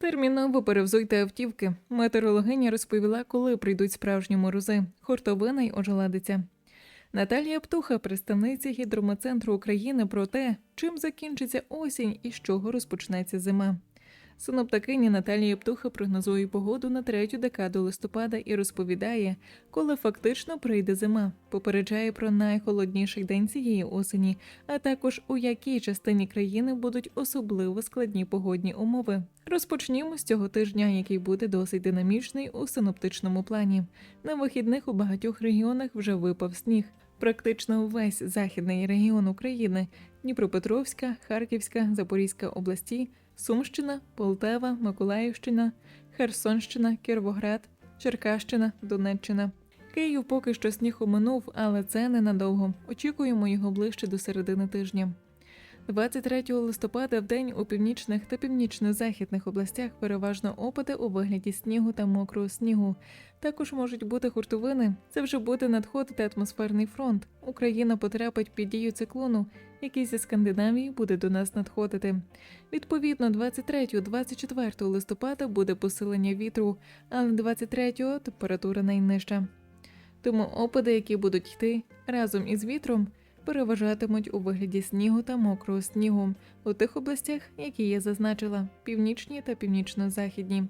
Терміново перевзуйте автівки. Метеорологиня розповіла, коли прийдуть справжні морози, хортовина й ожеледиця. Наталія Птуха, представниця гідромецентру України, про те, чим закінчиться осінь і з чого розпочнеться зима. Синоптикиня Наталія Птуха прогнозує погоду на третю декаду листопада і розповідає, коли фактично прийде зима. Попереджає про найхолодніший день цієї осені, а також у якій частині країни будуть особливо складні погодні умови. Розпочнімо з цього тижня, який буде досить динамічний у синоптичному плані. На вихідних у багатьох регіонах вже випав сніг. Практично увесь західний регіон України Дніпропетровська, Харківська, Запорізька області, Сумщина, Полтава, Миколаївщина, Херсонщина, Кіровоград, Черкащина, Донеччина. Київ поки що сніг оминув, але це ненадовго. Очікуємо його ближче до середини тижня. 23 листопада в день у північних та північно-західних областях переважно опади у вигляді снігу та мокрого снігу. Також можуть бути хуртовини. Це вже буде надходити атмосферний фронт. Україна потрапить під дію циклону, який зі Скандинавії буде до нас надходити. Відповідно, 23-24 листопада буде посилення вітру, але 23-го температура найнижча. Тому опади, які будуть йти разом із вітром, переважатимуть у вигляді снігу та мокрого снігу у тих областях, які я зазначила, північні та північно-західні.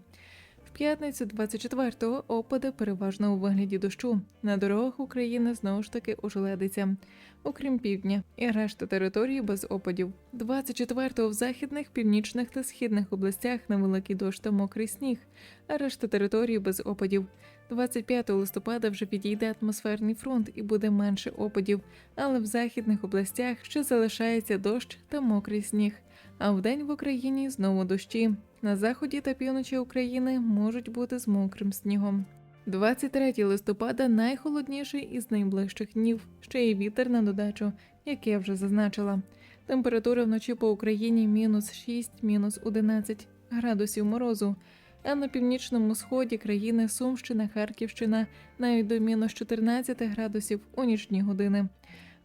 В п'ятницю 24-го опади переважно у вигляді дощу. На дорогах України знову ж таки ожеледиться, окрім півдня, і решта території без опадів. 24-го в західних, північних та східних областях невеликий дощ та мокрий сніг, а решта території без опадів. 25 листопада вже підійде атмосферний фронт і буде менше опадів, але в західних областях ще залишається дощ та мокрий сніг. А вдень в Україні знову дощі. На заході та півночі України можуть бути з мокрим снігом. 23 листопада найхолодніший із найближчих днів. Ще й вітер на додачу, як я вже зазначила. Температура вночі по Україні мінус 6, мінус 11 градусів морозу. А на північному сході країни Сумщина, Харківщина навіть до мінус 14 градусів у нічні години.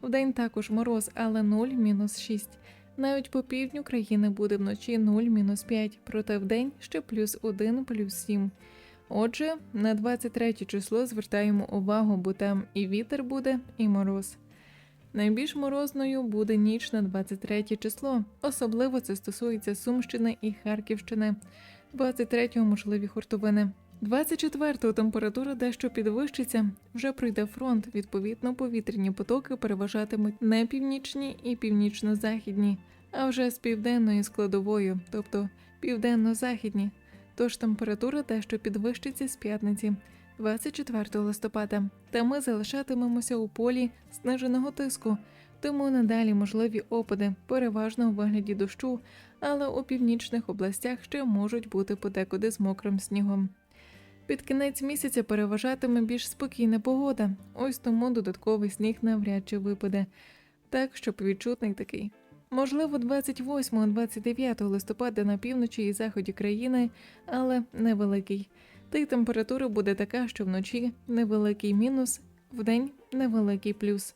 Вдень також мороз, але 0, мінус 6. Навіть по півдню країни буде вночі 0, мінус 5, проте вдень ще плюс 1, плюс 7. Отже, на 23 число звертаємо увагу, бо там і вітер буде, і мороз. Найбільш морозною буде ніч на 23 число. Особливо це стосується Сумщини і Харківщини. 23-го можливі хуртовини. 24-го температура дещо підвищиться, вже прийде фронт. Відповідно, повітряні потоки переважатимуть не північні і північно-західні, а вже з південною складовою, тобто південно-західні. Тож температура дещо підвищиться з п'ятниці, 24 листопада. Та ми залишатимемося у полі зниженого тиску, тому надалі можливі опади, переважно у вигляді дощу, але у північних областях ще можуть бути подекуди з мокрим снігом. Під кінець місяця переважатиме більш спокійна погода, ось тому додатковий сніг навряд чи випаде, так щоб відчутний такий. Можливо, 28-29 листопада на півночі і заході країни, але невеликий. Та й температура буде така, що вночі невеликий мінус, вдень невеликий плюс.